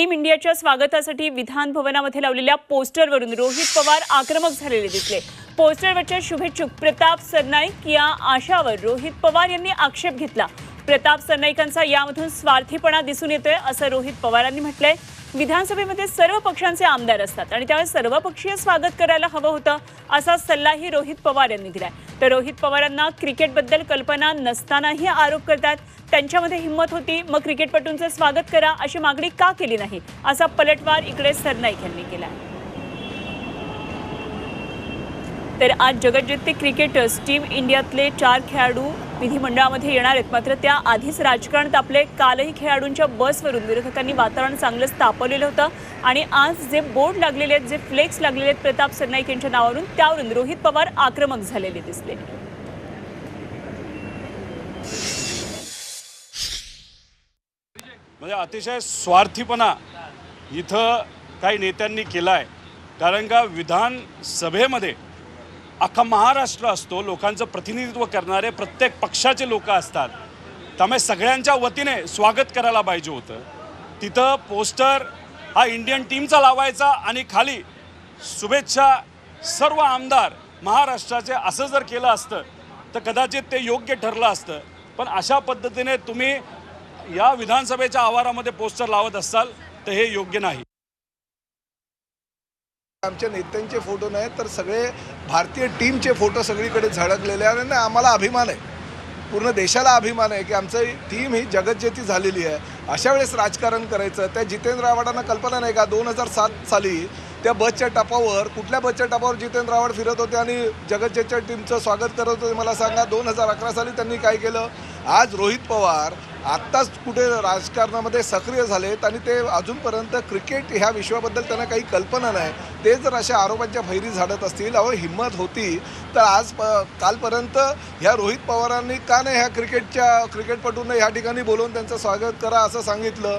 Team इंडियाच्या स्वागतासाठी विधान भवनामध्ये लावलेल्या पोस्टरवरून रोहित पवार आक्रमक झालेले दिसले. पोस्टरवरच्या शुभेच्छुक प्रताप सरनाईक या आशावर रोहित पवार यांनी आक्षेप घेतला. प्रताप सरनाईकांचा यामधून स्वार्थीपणा दिसून येतोय असं रोहित पवारांनी म्हटलंय. विधानसभेमध्ये सर्व पक्षांचे आमदार असतात आणि त्यावेळेस सर्वपक्षीय स्वागत करायला हवं होतं असा सल्लाही रोहित पवार यांनी दिलाय. तर रोहित पवारांना क्रिकेटबद्दल कल्पना नसतानाही आरोप करतात. त्यांच्यामध्ये हिंमत होती मग क्रिकेटपटूंचं स्वागत करा अशी मागणी का केली नाही असा पलटवार इकडे सरनाईक यांनी केला तर आज जगज्जेते क्रिकेटर्स टीम इंडियातले चार खेळाडू विधिमंडळामध्ये येणार आहेत. मात्र त्या आधीच राजकारण तापले कालही खेळाडूंच्या बसवरून विरोधकांनी वातावरण चांगलंच तापवलेलं होतं. आणि आज जे बोर्ड लागलेले आहेत जे फ्लेक्स लागलेले आहेत प्रताप सरनाईक यांच्या नावावरून त्यावरून रोहित पवार आक्रमक झालेले दिसले. म्हणजे अतिशय स्वार्थीपणा इथं काही नेत्यांनी केला आहे कारण का विधानसभेमध्ये अख्खा महाराष्ट्र असतो लोकांचं प्रतिनिधित्व करणारे प्रत्येक पक्षाचे लोक असतात. त्यामुळे सगळ्यांच्या वतीने स्वागत करायला पाहिजे होतं. तिथं पोस्टर हा इंडियन टीमचा लावायचा आणि खाली शुभेच्छा सर्व आमदार महाराष्ट्राचे असं जर केलं असतं तर कदाचित ते योग्य ठरलं असतं. पण अशा पद्धतीने तुम्ही या विधानसभेच्या आवारामध्ये पोस्टर लावत असाल तर हे योग्य नाही. आमच्या नेत्यांचे फोटो नाहीत तर सगळे भारतीय टीमचे फोटो सगळीकडे झळकलेले आहे आणि आम्हाला अभिमान आहे. पूर्ण देशाला अभिमान आहे की आमचं टीम ही जगज्जेती झालेली आहे. अशा वेळेस राजकारण करायचं त्या जितेंद्र आव्हाडांना कल्पना नाही का? दोन हजार सात साली त्या बसच्या टपावर कुठल्या बसच्या टपावर जितेंद्र आव्हाड फिरत होते आणि जगतजेच्या टीमचं स्वागत करत होते मला सांगा दोन हजार अकरा साली त्यांनी काय केलं? आज रोहित पवार आत्ताच कुठे राजकारणामध्ये सक्रिय झालेत आणि ते अजूनपर्यंत क्रिकेट ह्या विश्वाबद्दल त्यांना काही कल्पना नाही. ते जर अशा आरोपांच्या फैरी झाडत असतील अहो हिंमत होती तर आज प कालपर्यंत ह्या रोहित पवारांनी का नाही ह्या क्रिकेटच्या क्रिकेटपटूंना ह्या ठिकाणी बोलवून त्यांचं स्वागत करा असं सांगितलं?